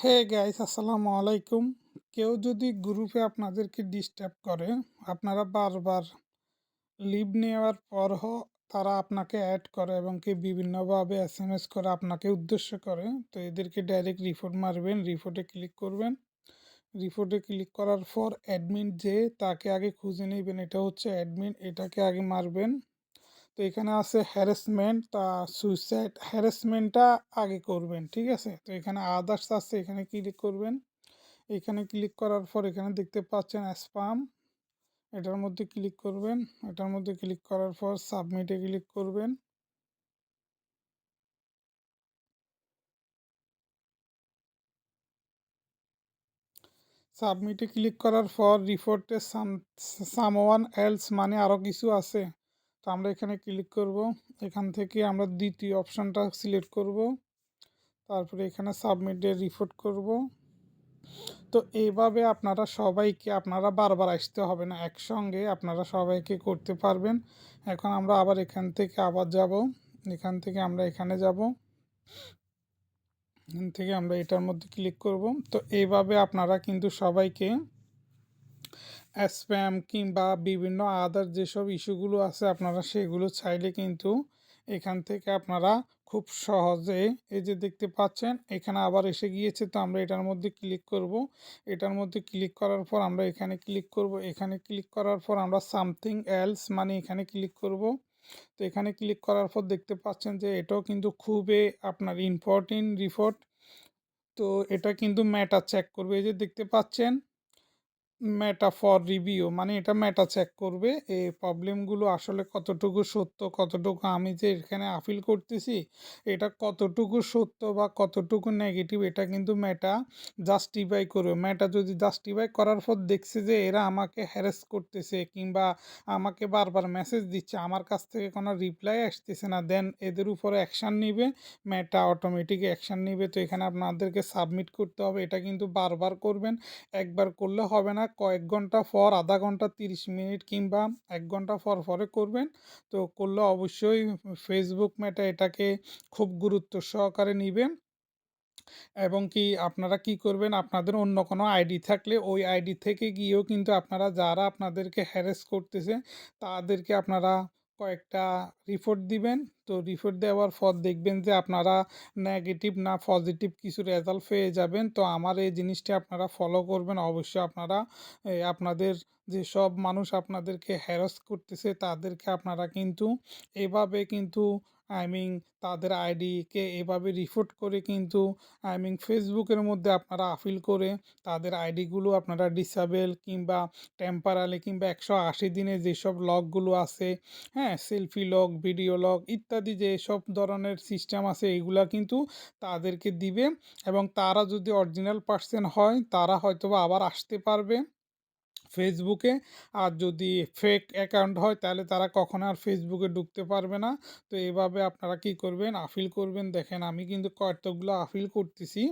Hey guys আসসালামু আলাইকুম কেউ যদি গ্রুপে আপনাদেরকে ডিস্টার্ব করে, আপনারা বারবার লিভ নেওয়ার পর তারা আপনাকে অ্যাড করে এবং কি বিভিন্নভাবে এস এম এস করে আপনাকে উদ্দেশ্য করে। তো এদেরকে ডাইরেক্ট রিপোর্ট মারবেন রিপোর্টে ক্লিক করবেন। রিপোর্টে ক্লিক করার পর অ্যাডমিন যে তাকে আগে খুঁজে নেবেন, এটা হচ্ছে অ্যাডমিন এটাকে আগে মারবেন। তো এখানে আছে হ্যারাসমেন্ট তা সুইসাইড হ্যারাসমেন্টটা আগে করবেন, ঠিক আছে? তো এখানে আদার্স আছে, এখানে ক্লিক করবেন। এখানে ক্লিক করার পর এখানে দেখতে পাচ্ছেন স্পাম এটার মধ্যে ক্লিক করবেন। এটার মধ্যে ক্লিক করার পর সাবমিটে ক্লিক করবেন। সাবমিটে ক্লিক করার পর রিপোর্টে সাম সামওয়ান এলস মানে আরও কিছু আছে। তো আমরা এখানে ক্লিক করব। এখান থেকে আমরা দ্বিতীয় অপশানটা সিলেক্ট করব। তারপরে এখানে সাবমিটে রিপোর্ট করব। তো এইভাবে আপনারা সবাইকে, আপনারা বারবার আসতে হবে না, একসঙ্গে আপনারা সবাইকে করতে পারবেন। এখন আমরা আবার এখান থেকে আবার যাব। এখান থেকে আমরা এখানে যাব। এখান থেকে আমরা এটার মধ্যে ক্লিক করব। তো এইভাবে আপনারা কিন্তু সবাইকে স্প্যাম কিংবা বিভিন্ন আদার যেসব ইস্যুগুলো আছে আপনারা সেগুলো চাইলে কিন্তু এখান থেকে আপনারা খুব সহজে এই যে দেখতে পাচ্ছেন, এখানে আবার এসে গিয়েছে। তো আমরা এটার মধ্যে ক্লিক করব। এটার মধ্যে ক্লিক করার পর আমরা এখানে ক্লিক করব। এখানে ক্লিক করার পর আমরা সামথিং এলস মানে এখানে ক্লিক করব। তো এখানে ক্লিক করার পর দেখতে পাচ্ছেন যে এটাও কিন্তু খুবই আপনার ইম্পর্টেন্ট রিপোর্ট তো এটা কিন্তু ম্যাটা চেক করবে। এই যে দেখতে পাচ্ছেন মেটা ফর রিভিউ মানে এটা মেটা চেক করবে এই প্রবলেমগুলো আসলে কতটুকু সত্য, কতটুকু আমি যে এখানে আপিল করতেছি, এটা কতটুকু সত্য বা কতটুকু নেগেটিভ এটা কিন্তু মেটা জাস্টিফাই করবে। মেটা যদি জাস্টিফাই করার পর দেখছে যে এরা আমাকে হ্যারেস করতেছে কিংবা আমাকে বারবার মেসেজ দিচ্ছে, আমার কাছ থেকে কোনো রিপ্লাই আসতেছে না দেন এদের উপরে অ্যাকশান নিবে মেটা অটোমেটিক অ্যাকশান নিবে। তো এখানে আপনাদেরকে সাবমিট করতে হবে, এটা কিন্তু বারবার করবেন, একবার করলে হবে না। কয়েক ঘণ্টা পর আধা ঘণ্টা তিরিশ মিনিট কিংবা এক ঘণ্টা পর পরে করবেন। তো করলে অবশ্যই ফেসবুক মেটা এটাকে খুব গুরুত্ব সহকারে নেবেন। এবং কি আপনারা কি করবেন, আপনাদের অন্য কোনো আইডি থাকলে ওই আইডি থেকে গিয়েও কিন্তু আপনারা যারা আপনাদেরকে হ্যারেস করতেছে, তাদেরকে আপনারা কয়েকটা রিপোর্ট দিবেন। তো রিপোর্ট দেওয়ার পর দেখবেন যে আপনারা নেগেটিভ না পজিটিভ কিছু রেজাল্ট পেয়ে যাবেন। তো আমার এই জিনিসটি আপনারা ফলো করবেন। অবশ্যই আপনারা আপনাদের যে সব মানুষ আপনাদেরকে হ্যারাস করতেছে, তাদেরকে আপনারা কিন্তু এভাবে কিন্তু আই মিন তাদের আইডিকে এভাবে রিপোর্ট করে কিন্তু আই মিন ফেসবুকের মধ্যে আপনারা আপিল করে তাদের আইডিগুলো আপনারা ডিসেবল কিংবা টেম্পারালি কিংবা একশো আশি দিনে যেসব লগগুলো আছে হ্যাঁ সেলফি লগ ভিডিও লগ ইত্যাদি যেসব ধরনের সিস্টেম আছে এগুলা কিন্তু তাদেরকে দিবে এবং তারা যদি অরিজিনাল পার্সন হয়, তারা হয়তোবা আবার আসতে পারবে। ফেসবুকে আর যদি ফেক অ্যাকাউন্ট হয়, তাহলে তারা কখনো আর ফেসবুকে ঢুকতে পারবে না। তো এভাবে আপনারা কি করবেন? আফিল করবেন। দেখেন, আমি কিন্তু কতগুলো আফিল করতেছি।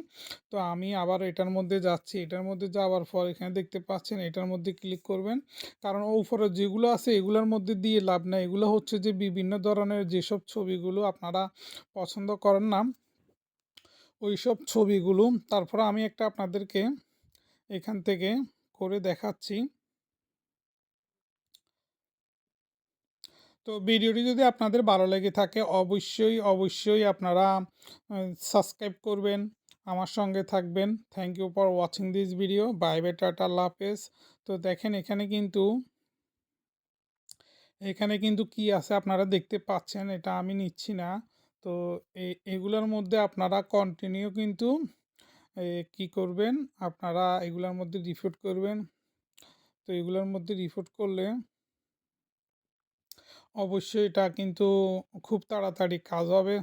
তো আমি আবার এটার মধ্যে যাচ্ছি। এটার মধ্যে যাওয়ার পর এখানে দেখতে পাচ্ছেন, এটার মধ্যে ক্লিক করবেন। কারণ উপরে যেগুলো আছে, এগুলোর মধ্যে দিয়ে লাভ নেই। এগুলো হচ্ছে যে বিভিন্ন ধরনের যেসব ছবিগুলো আপনারা পছন্দ করেন না ওই সব ছবিগুলো। তারপর আমি একটা আপনাদেরকে এখান থেকে করে দেখাচ্ছি। তো ভিডিওটি যদি আপনাদের ভালো লেগে থাকে, অবশ্যই অবশ্যই আপনারা সাবস্ক্রাইব করবেন, আমার সঙ্গে থাকবেন। Thank you for watching this video bye bye tata লাফেজ তো দেখেন, এখানে কিন্তু এখানে কিন্তু কি আছে আপনারা দেখতে পাচ্ছেন, এটা আমি নিচ্ছি না। তো এগুলোর মধ্যে আপনারা কন্টিনিউ কিন্তু কি করবেন? আপনারা এগুলোর মধ্যে রিপোর্ট করবেন। তো এগুলোর মধ্যে রিপোর্ট করলে অবশ্যই এটা কিন্তু খুব তাড়াতাড়ি কাজ হবে।